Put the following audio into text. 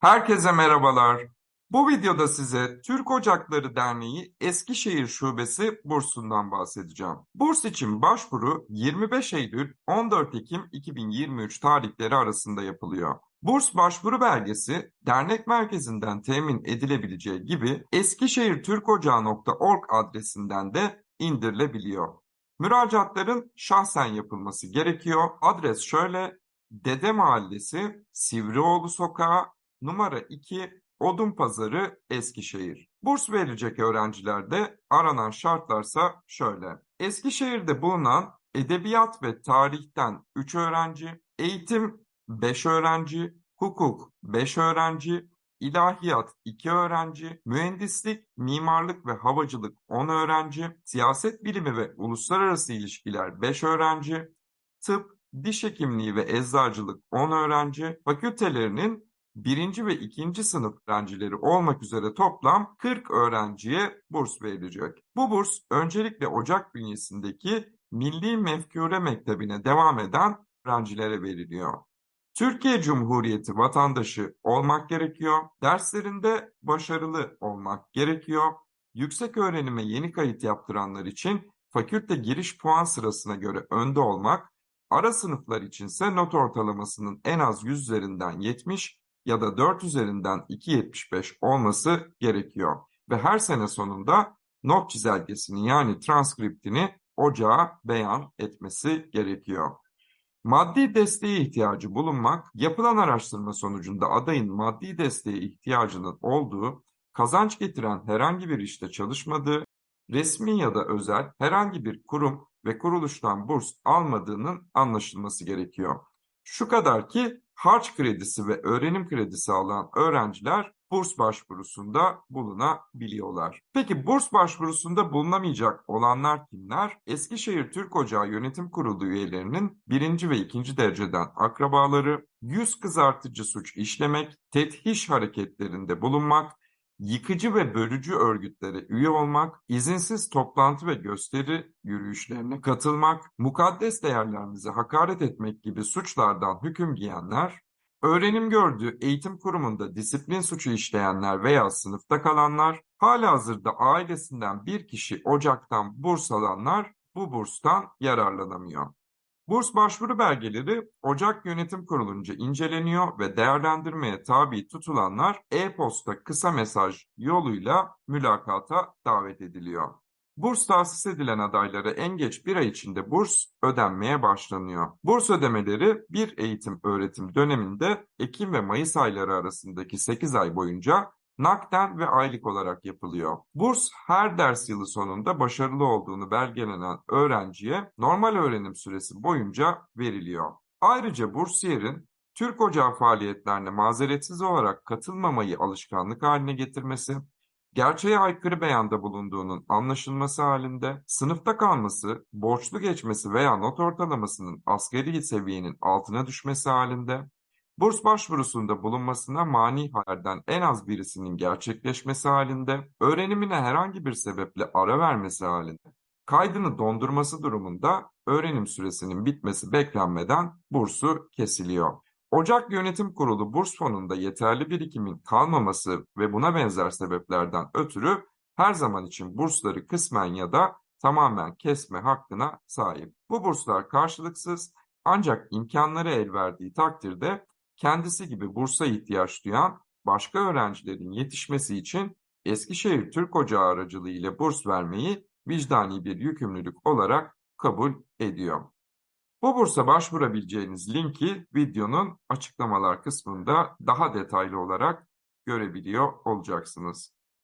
Herkese merhabalar. Bu videoda size Türk Ocakları Derneği Eskişehir Şubesi bursundan bahsedeceğim. Burs için başvuru 25 Eylül 14 Ekim 2023 tarihleri arasında yapılıyor. Burs başvuru belgesi dernek merkezinden temin edilebileceği gibi eskişehirtürkocağı.org adresinden de indirilebiliyor. Müracaatların şahsen yapılması gerekiyor. Adres şöyle: Dede Mahallesi, Sivrioğlu Sokağı, numara 2, Odunpazarı, Eskişehir. Burs verilecek öğrencilerde aranan şartlarsa şöyle. Eskişehir'de bulunan edebiyat ve tarihten 3 öğrenci, eğitim 5 öğrenci, hukuk 5 öğrenci, ilahiyat 2 öğrenci, mühendislik, mimarlık ve havacılık 10 öğrenci, siyaset bilimi ve uluslararası ilişkiler 5 öğrenci, tıp, diş hekimliği ve eczacılık 10 öğrenci, fakültelerinin birinci ve ikinci sınıf öğrencileri olmak üzere toplam 40 öğrenciye burs verilecek. Bu burs öncelikle Ocak bünyesindeki Milli Mefkure Mektebi'ne devam eden öğrencilere veriliyor. Türkiye Cumhuriyeti vatandaşı olmak gerekiyor. Derslerinde başarılı olmak gerekiyor. Yüksek öğrenime yeni kayıt yaptıranlar için fakülte giriş puan sırasına göre önde olmak, ara sınıflar içinse not ortalamasının en az 100 üzerinden 70 ya da 4 üzerinden 2.75 olması gerekiyor. Ve her sene sonunda not çizelgesini yani transkriptini ocağa beyan etmesi gerekiyor. Maddi desteğe ihtiyacı bulunmak, yapılan araştırma sonucunda adayın maddi desteğe ihtiyacının olduğu, kazanç getiren herhangi bir işte çalışmadığı, resmi ya da özel herhangi bir kurum ve kuruluştan burs almadığının anlaşılması gerekiyor. Şu kadar ki harç kredisi ve öğrenim kredisi alan öğrenciler burs başvurusunda bulunabiliyorlar. Peki burs başvurusunda bulunamayacak olanlar kimler? Eskişehir Türk Ocağı Yönetim Kurulu üyelerinin birinci ve ikinci dereceden akrabaları, yüz kızartıcı suç işlemek, tethiş hareketlerinde bulunmak, yıkıcı ve bölücü örgütlere üye olmak, izinsiz toplantı ve gösteri yürüyüşlerine katılmak, mukaddes değerlerimize hakaret etmek gibi suçlardan hüküm giyenler, öğrenim gördüğü eğitim kurumunda disiplin suçu işleyenler veya sınıfta kalanlar, halihazırda ailesinden bir kişi ocaktan burs alanlar bu burstan yararlanamıyor. Burs başvuru belgeleri Ocak Yönetim Kurulunca inceleniyor ve değerlendirmeye tabi tutulanlar e-posta kısa mesaj yoluyla mülakata davet ediliyor. Burs tahsis edilen adaylara en geç bir ay içinde burs ödenmeye başlanıyor. Burs ödemeleri bir eğitim öğretim döneminde Ekim ve Mayıs ayları arasındaki 8 ay boyunca nakden ve aylık olarak yapılıyor. Burs her ders yılı sonunda başarılı olduğunu belgelenen öğrenciye normal öğrenim süresi boyunca veriliyor. Ayrıca bursiyerin Türk Ocağı faaliyetlerine mazeretsiz olarak katılmamayı alışkanlık haline getirmesi, gerçeğe aykırı beyanda bulunduğunun anlaşılması halinde, sınıfta kalması, borçlu geçmesi veya not ortalamasının asgari seviyenin altına düşmesi halinde, Burs başvurusunda bulunmasına mani hallerden en az birisinin gerçekleşmesi halinde, öğrenimine herhangi bir sebeple ara vermesi halinde, kaydını dondurması durumunda öğrenim süresinin bitmesi beklenmeden bursu kesiliyor. Ocak Yönetim Kurulu burs fonunda yeterli birikimin kalmaması ve buna benzer sebeplerden ötürü her zaman için bursları kısmen ya da tamamen kesme hakkına sahip. Bu burslar karşılıksız ancak imkanları el verdiği takdirde kendisi gibi bursa ihtiyaç duyan başka öğrencilerin yetişmesi için Eskişehir Türk Ocağı aracılığı ile burs vermeyi vicdani bir yükümlülük olarak kabul ediyor. Bu bursa başvurabileceğiniz linki videonun açıklamalar kısmında daha detaylı olarak görebiliyor olacaksınız.